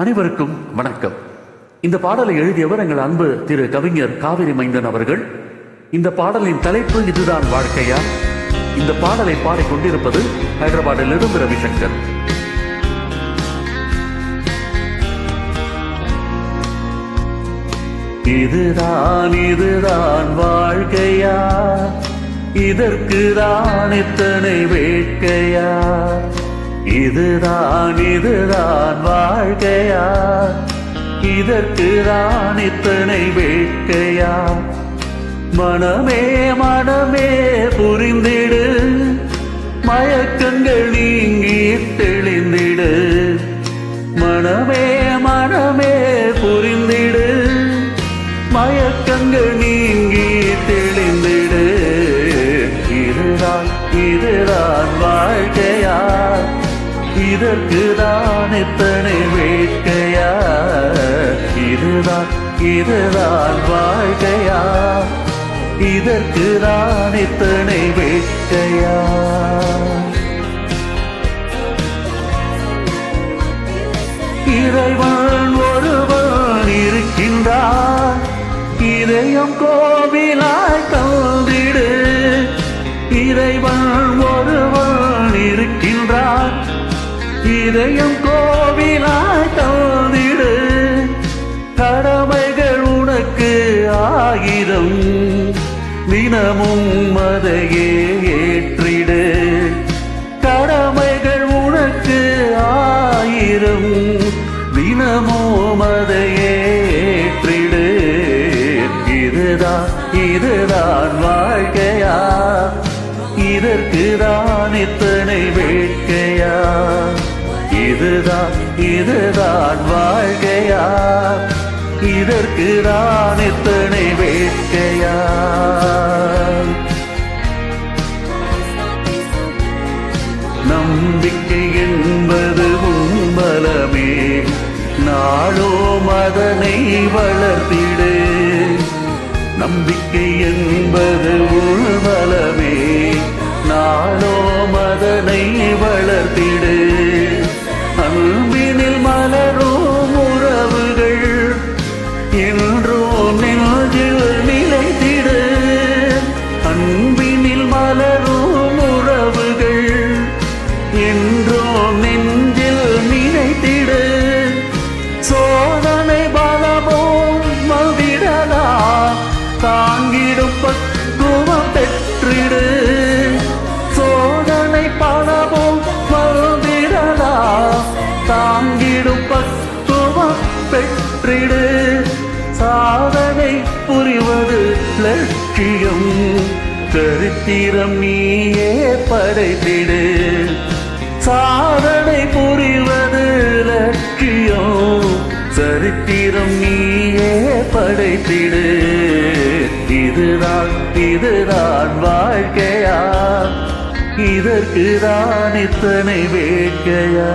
அனைவருக்கும் வணக்கம். இந்த பாடலை எழுதியவர் எங்கள் அன்பு திரு கவிஞர் காவிரி மைந்தன் அவர்கள். இந்த பாடலின் தலைப்பு இதுதான் வாழ்க்கையா? இந்த பாடலை பாடிக்கொண்டிருப்பது ஹைதராபாத்தில் இருந்து ரவிசங்கர். இதுதான் இதுதான் வாழ்க்கையா? இதற்கு தான் இத்தனை வேட்கையா? இதுதான் இதுதான் வாழ்க்கையா? இதற்கு தான் இத்தனை வேட்கையா? மனமே மனமே புரிந்திடு. இதற்கு தான் எத்தனை வேட்கையா? இதுதான் இதுதான் வாழ்க்கையா? இதற்கு தான் எத்தனை வேட்கையா? இறைவன் ஒருவன் இருக்கின்றான். இதயம் கோவில் இதயம் கோவிலாய் தந்திடு கடமைகள் உனக்கு ஆயிரம் தினமும் மதையே ஏற்றிடு. கடமைகள் உனக்கு ஆயிரம் தினமும் மதையே ஏற்றிடு. இதுதான் இதுதான் வாழ்க்கையா? இதற்கு தான் இத்தனை வேட்கையா? இதுதான் இதுதான் வாழ்க்கையா இதற்கு தான் இத்தனை வேட்கையா நம்பிக்கை என்பது உன்பலமே நாளோ மதனை வளர்த்திடு. நம்பிக்கை என்பது உள்பலமே நாளோ மதனை பெற்றிடு சாதனை புரிவது லட்சியம். கருத்திரம் நீயே படைத்திடு. சாதனை புரிவது லட்சியம். சரித்திரம் நீயே படைத்திடு. இதுதான் இதுதான் வாழ்க்கையா? இதற்கு தான் இத்தனை வேட்கையா?